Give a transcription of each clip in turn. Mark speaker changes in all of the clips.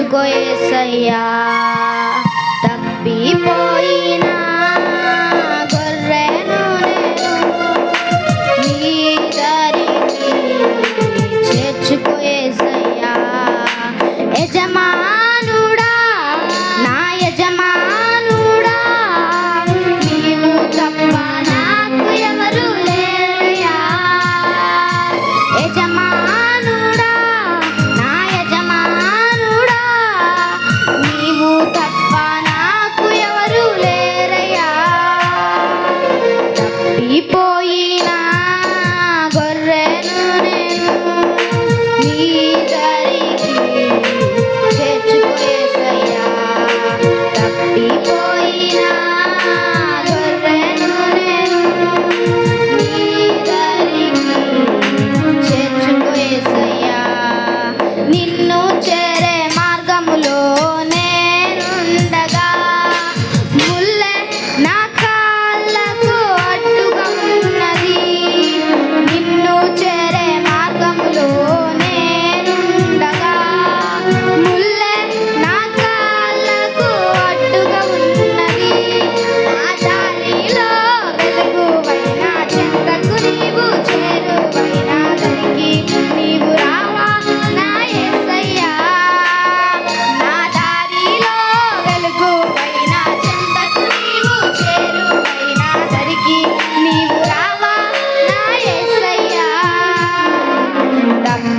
Speaker 1: मुझको ये सैया तब भी noche.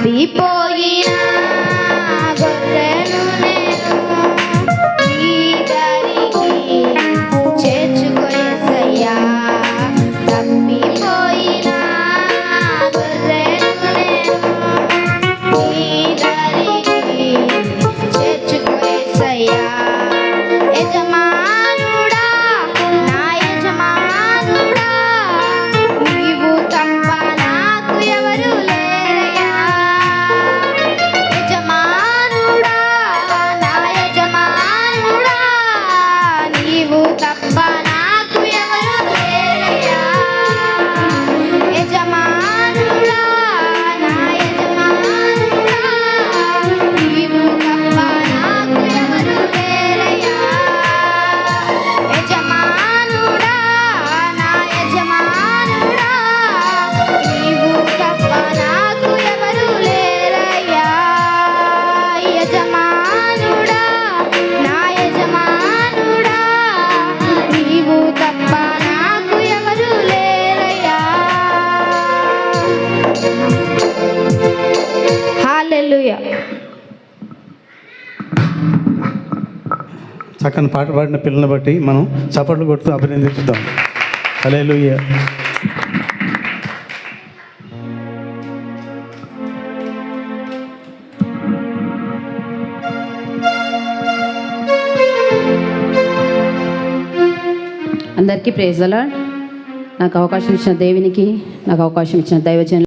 Speaker 1: Cipollina, correme.
Speaker 2: చక్కని పాట పాడిన పిల్లల్ని బట్టి మనం చప్పట్లు కొడుతూ అభినందించుదాం. అలే లూయ
Speaker 3: అందరికీ ప్రేజలా నాకు అవకాశం ఇచ్చిన దేవునికి నాకు అవకాశం ఇచ్చిన దైవజన